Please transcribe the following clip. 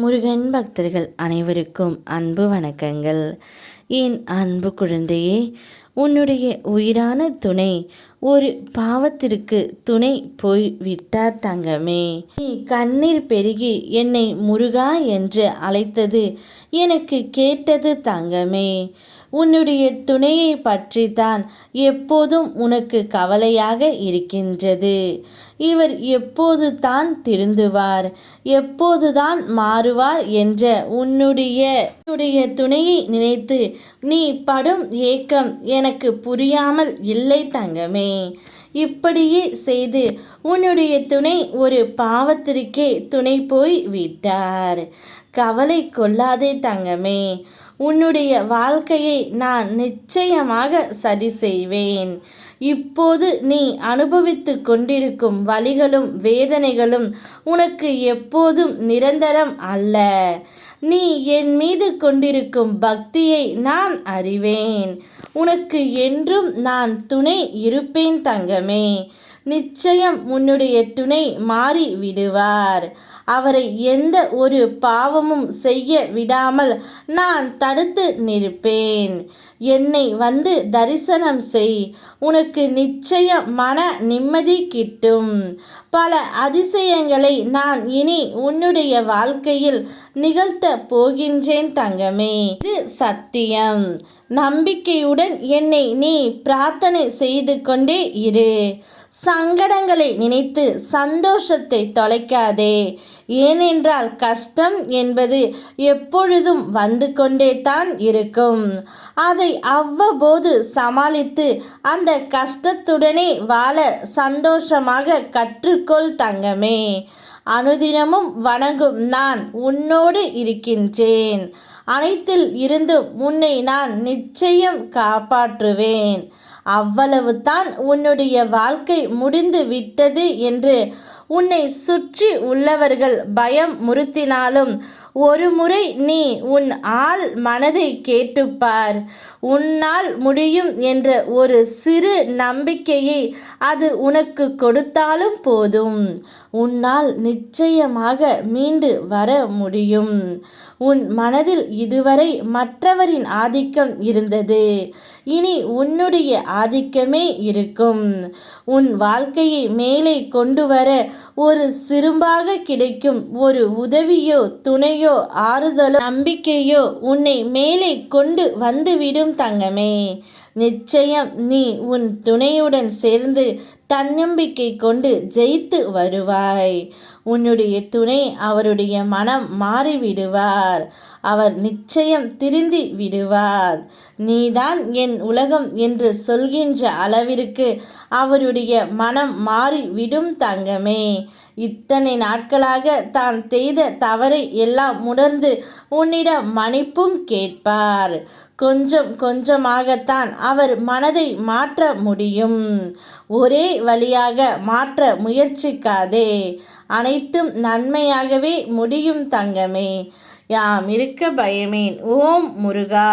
முருகன் பக்தர்கள் அனைவருக்கும் அன்பு வணக்கங்கள். என் அன்பு குழந்தையே உன்னுடைய உயிரான துணை ஒரு பாவத்திற்கு துணை போய் விட்டார் தங்கமே. நீ கண்ணீர் பெருகி என்னை முருகா என்று அழைத்தது எனக்கு கேட்டது தங்கமே. உன்னுடைய துணையை பற்றி தான் எப்போதும் உனக்கு கவலையாக இருக்கின்றது. இவர் எப்போது தான் திருந்துவார்? எப்போதுதான் மாறுவார் என்ற உன்னுடைய உன்னுடைய துணையை நினைத்து நீ படும் ஏக்கம் எனக்கு புரியாமல் இல்லை தங்கமே. இப்படியே செய்து உன்னுடைய துணை ஒரு பாவத்திற்கே துணை போய் விட்டார். கவலை கொள்ளாதே தங்கமே. உன்னுடைய வாழ்க்கையை நான் நிச்சயமாக சரி செய்வேன் இப்போது நீ அனுபவித்து கொண்டிருக்கும் வழிகளும் வேதனைகளும் உனக்கு எப்போதும் நிரந்தரம் அல்ல. நீ என் மீது கொண்டிருக்கும் பக்தியை நான் அறிவேன். உனக்கு என்றும் நான் துணை இருப்பேன் தங்கமே. நிச்சயம் உன்னுடைய துணை மாறி விடுவார். அவரை எந்த ஒரு பாவமும் செய்ய விடாமல் நான் தடுத்து நிற்பேன். என்னை வந்து தரிசனம் செய். உனக்கு நிச்சயம் மன நிம்மதி கிட்டும். பல அதிசயங்களை நான் இனி உன்னுடைய வாழ்க்கையில் நிகழ்த்த போகின்றேன் தங்கமே. இது சத்தியம். நம்பிக்கையுடன் என்னை நீ பிரார்த்தனை செய்து கொண்டே இரு. சங்கடங்களை நினைத்து சந்தோஷத்தை தொலைக்காதே. ஏனென்றால் கஷ்டம் என்பது எப்பொழுதும் வந்து கொண்டே தான் இருக்கும். அதை அவ்வப்போது சமாளித்து அந்த கஷ்டத்துடனே வாழ சந்தோஷமாக கற்றுக்கொள் தங்கமே. அனுதினமும் வணங்கும் நான் உன்னோடு இருக்கின்றேன். அனைத்தில் இருந்தும் உன்னை நான் நிச்சயம் காப்பாற்றுவேன். அவ்வளவுதான் உன்னுடைய வாழ்க்கை முடிந்து விட்டது என்று உன்னை சுற்றி உள்ளவர்கள் பயம் முறுத்தினாலும் ஒரு முறை நீ உன் ஆள் மனதை கேட்டுப்பார். உன்னால் முடியும் என்ற ஒரு சிறு நம்பிக்கையை அது உனக்கு கொடுத்தாலும் போதும். உன்னால் நிச்சயமாக மீண்டு வர முடியும். உன் மனதில் இதுவரை மற்றவரின் ஆதிக்கம் இருந்தது. இனி உன்னுடைய ஆதிக்கமே இருக்கும். உன் வாழ்க்கையை மேலே கொண்டு வர ஒரு சிறும்பாக கிடைக்கும் ஒரு உதவியோ துணையோ ஆறுதலோ நம்பிக்கையோ உன்னை மேலே கொண்டு வந்துவிடும் தங்கமே. நிச்சயம் நீ உன் துணையுடன் சேர்ந்து தன்னம்பிக்கை கொண்டு ஜெயித்து வருவாய். உன்னுடைய துணை அவருடைய மனம் மாறிவிடுவார். அவர் நிச்சயம் திருந்தி விடுவார். நீதான் என் உலகம் என்று சொல்கின்ற அளவிற்கு அவருடைய மனம் மாறிவிடும் தங்கமே. இத்தனை நாட்களாக தான் செய்த தவறை எல்லாம் உணர்ந்து உன்னிடம் மன்னிப்பும் கேட்பார். கொஞ்சம் கொஞ்சமாகத்தான் அவர் மனதை மாற்ற முடியும். ஒரே வழியாக மாற்ற முயற்சிக்காதே. அனைத்தும் நன்மையாகவே முடியும் தங்கமே. யாம் இருக்க பயமேன். ஓம் முருகா.